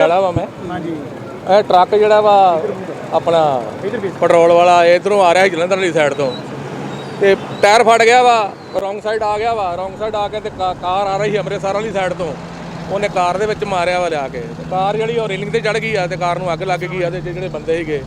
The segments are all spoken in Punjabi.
ਵਾਲਾ ਵਾ ਮੈਂ। ਹਾਂਜੀ। ਇਹ ਟਰੱਕ ਜਿਹੜਾ ਵਾ ਆਪਣਾ ਪੈਟਰੋਲ ਵਾਲਾ ਇਧਰੋਂ ਆ ਰਿਹਾ ਜਲੰਧਰ ਵਾਲੀ ਸਾਈਡ ਤੋਂ। ਤੇ ਟਾਇਰ ਫਟ ਗਿਆ ਵਾ ਰੋਂਗ ਸਾਈਡ ਆ ਗਿਆ ਵਾ ਰੋਂਗ ਸਾਈਡ ਆ ਕੇ ਤੇ ਕਾ- ਕਾਰ ਆ ਰਹੀ ਸੀ ਅੰਮ੍ਰਿਤਸਰ ਵਾਲੀ ਸਾਈਡ ਤੋਂ। ਉਹਨੇ ਕਾਰ ਦੇ ਵਿੱਚ ਮਾਰਿਆ ਵਾ ਲਿਆ ਕੇ। ਤੇ ਕਾਰ ਜਿਹੜੀ ਉਹ ਰੇਲਿੰਗ ਤੇ ਚੜ ਗਈ ਆ ਤੇ ਕਾਰ ਨੂੰ ਅੱਗ ਲੱਗ ਗਈ ਆ ਤੇ ਜਿਹੜੇ ਬੰਦੇ ਸੀਗੇ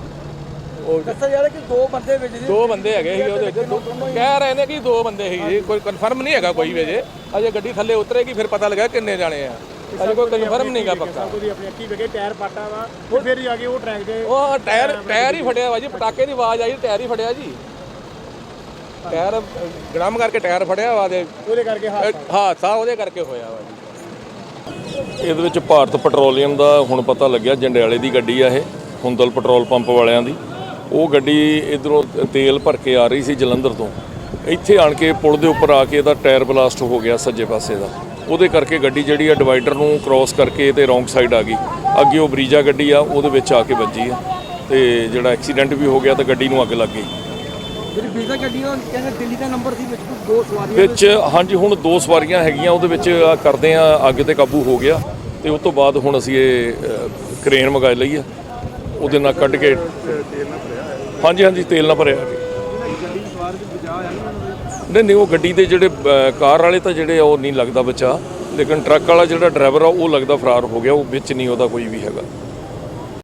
ਉਹ ਦੱਸਿਆ ਜਾ ਰਿਹਾ ਕਿ ਦੋ ਬੰਦੇ ਵਿੱਚ ਜੀ ਦੋ ਬੰਦੇ ਹੈਗੇ ਸੀ ਉਹਦੇ ਵਿੱਚ। ਦੋ- ਕਹਿ ਰਹੇ ਨੇ ਕਿ ਦੋ ਬੰਦੇ ਸੀ। ਜੀ ਕੋਈ ਕਨਫਰਮ ਨਹੀਂ ਹੈਗਾ ਕੋਈ ਵੀ ਅਜੇ। ਅਜੇ ਗੱਡੀ ਥੱਲੇ ਉਤਰੇਗੀ ਫਿਰ ਪਤਾ ਲੱਗਾ ਕਿੰਨੇ ਜਾਣੇ ਆ। ਅਜੇ ਕੋਈ ਕਨਫਰਮ ਨਹੀਂਗਾ ਪੱਕਾ। ਉਹਦੀ ਆਪਣੀ ਅੱਖੀ ਵੇਖੇ ਟਾਇਰ ਪਾਟਾ ਵਾ ਤੇ ਫਿਰ ਜਾ ਕੇ ਉਹ ਟਰੈਕ ਦੇ ਉਹ ਟਾਇਰ ਟਾਇਰ ਹੀ ਫਟਿਆ ਵਾ ਜੀ ਪਟਾਕੇ ਦੀ ਆਵਾਜ਼ ਆਈ ਟਾਇਰ ਹੀ ਫਟਿਆ ਜੀ। ਟਾਇਰ ਗੜਮ ਕਰਕੇ ਟਾਇਰ ਫਟਿਆ ਵਾ ਤੇ ਉਹਦੇ ਕਰਕੇ ਹਾਦਸਾ ਉਹਦੇ ਕਰਕੇ ਹੋਇਆ ਵਾ ਜੀ। ਇਹਦੇ ਵਿੱਚ ਭਾਰਤ ਪੈਟਰੋਲੀਅਮ ਦਾ ਹੁਣ ਪਤਾ ਲੱਗਿਆ ਜੰਡਿਆਲੇ ਦੀ ਗੱਡੀ ਆ ਇਹ ਹੁੰਦਲ ਪੈਟਰੋਲ ਪੰਪ ਵਾਲਿਆਂ ਦੀ। ਉਹ ਗੱਡੀ ਇਧਰੋਂ ਤੇਲ ਭਰ ਕੇ ਆ ਰਹੀ ਸੀ ਜਲੰਧਰ ਤੋਂ। ਇੱਥੇ ਆਣ ਕੇ ਪੁਲ ਦੇ ਉੱਪਰ ਆ ਕੇ ਇਹਦਾ ਟਾਇਰ ਬਲਾਸਟ ਹੋ ਗਿਆ ਸੱਜੇ ਪਾਸੇ ਦਾ। ਉਹਦੇ ਕਰਕੇ ਗੱਡੀ ਜਿਹੜੀ ਆ ਡਿਵਾਈਡਰ ਨੂੰ ਕ੍ਰਾਸ ਕਰਕੇ ਤੇ ਰੋਂਗ ਸਾਈਡ ਆ ਗਈ। ਅੱਗੇ ਉਹ ਬਰੀਜਾ ਗੱਡੀ ਆ ਉਹਦੇ ਵਿੱਚ ਆ ਕੇ ਵੱਜੀ ਆ। ਤੇ ਜਿਹੜਾ ਐਕਸੀਡੈਂਟ ਵੀ ਹੋ ਗਿਆ ਤਾਂ ਗੱਡੀ ਨੂੰ ਅੱਗ ਲੱਗ ਗਈ। ਜਿਹੜੀ ਵੀਜ਼ਾ ਗੱਡੀ ਉਹ ਕਹਿੰਦੇ ਦਿੱਲੀ ਦਾ ਨੰਬਰ ਸੀ ਵਿੱਚ ਦੋ ਸਵਾਰੀਆਂ ਵਿੱਚ ਹਾਂਜੀ ਹੁਣ ਦੋ ਸਵਾਰੀਆਂ ਹੈਗੀਆਂ ਉਹਦੇ ਵਿੱਚ ਕਰਦੇ ਆ ਅੱਗ ਤੇ ਕਾਬੂ ਹੋ ਗਿਆ। ਤੇ ਉਸ ਤੋਂ ਬਾਅਦ ਹੁਣ ਅਸੀਂ ਇਹ ਕਰੇਨ ਮੰਗਾ ਲਈ ਆ। ਉਹਦੇ ਨਾਲ ਕੱਢ ਕੇ ਹਾਂਜੀ ਹਾਂਜੀ ਤੇਲ ਨਾਲ ਭਰਿਆ ਜੀ ਗੱਡੀ ਬਚਾ ਹੋਇਆ ਨਹੀਂ ਨਹੀਂ, ਉਹ ਗੱਡੀ ਦੇ ਜਿਹੜੇ ਕਾਰ ਵਾਲੇ ਤਾਂ ਜਿਹੜੇ ਆ, ਉਹ ਨਹੀਂ ਲੱਗਦਾ ਬਚਾ। ਲੇਕਿਨ ਟਰੱਕ ਵਾਲਾ ਜਿਹੜਾ ਡਰਾਈਵਰ ਆ, ਉਹ ਲੱਗਦਾ ਫਰਾਰ ਹੋ ਗਿਆ, ਉਹ ਵਿੱਚ ਨਹੀਂ ਉਹਦਾ ਕੋਈ ਵੀ ਹੈਗਾ।